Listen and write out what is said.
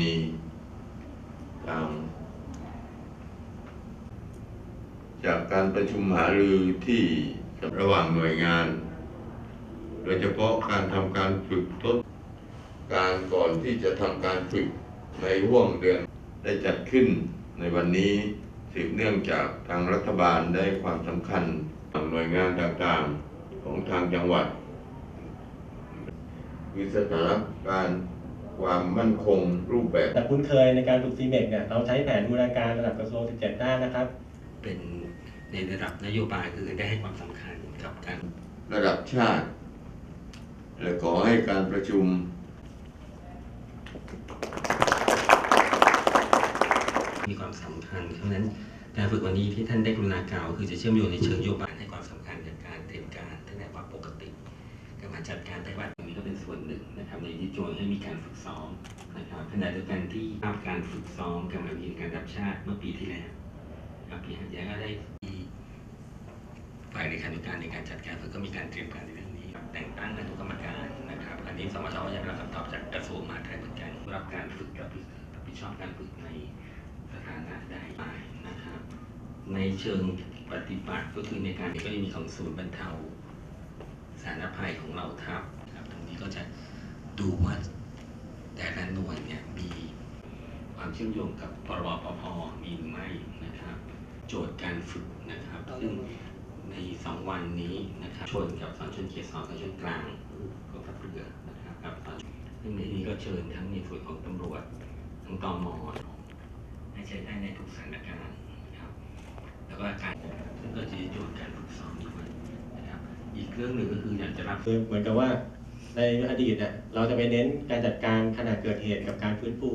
ณีทางจากการประชุมหารือที่ระหว่างหน่วยงาน โดยเฉพาะการทำการฝึกทดการก่อนที่จะทำการฝึกในห่วงเดือนได้จัดขึ้นในวันนี้สืบเนื่องจากทางรัฐบาลได้ความสำคัญทางหน่วยงานต่างๆของทางจังหวัดคือสถานการณ์ ความมั่นคงรูปแบบ แต่คุ้นเคยในการฝึกซีเมกเนี่ยเราใช้แผนบูรณาการระดับกระทรวง 17 ด้านนะครับ เป็นในระดับนโยบายคือได้ให้ความสำคัญกับการระดับชาติ และขอให้การประชุม มีความสำคัญเพราะฉะนั้นการฝึกวันนี้ที่ท่านได้กรุณากล่าว คือจะเชื่อมโยงในเชิงนโยบายให้ความสำคัญกับการเตรียมการตั้งแต่ว่าปกติการมาจัดการแต่ว่าตรง นะครับในที่โจทย์ให้มีการฝึกซ้อมนะครับขณะเดียวกันที่ภาพการฝึกซ้อมการมาเรียนการรับชาติเมื่อปีที่แล้วนะครับปีที่แล้วก็ได้มีฝ่ายในการการในการจัดการก็มีการเตรียมการในเรื่องนี้ แต่งตั้งอนุกรรมการนะครับ อันนี้สมชยังรับคำตอบจากกระทรวงมหาดไทยเหมือนกันรับการฝึกรับผิดรับผิดชอบการฝึกในสถานะได้ไปนะครับ ในเชิงปฏิบัติก็คือในการก็จะมีของศูนย์บรรเทาสาธารณภัยของเราทัพครับตรงนี้ก็จะ ดูว่าแต่ละหน่วยเนี่ยมีความเชื่อมโยงกับพรบปภมีหรือไม่นะครับ โจทย์การฝึกนะครับ ซึ่งในสองวันนี้นะครับชนกับสอนชนเขตสองกับชนกลางกองทัพเรือนะครับกับตอนซึ่งในนี้ก็เชิญทั้งในส่วนของตำรวจทั้งตมให้ใช้ได้ในทุกสถานการณ์นะครับแล้วก็การซึ่งก็จะโยนการฝึกซ้อมด้วยนะครับอีกเรื่องหนึ่งก็คืออยากจะรับคือเหมือนกับว่า ในอดีตเนี่ยเราจะไปเน้นการจัดการขณะเกิดเหตุกับการฟื้นฟู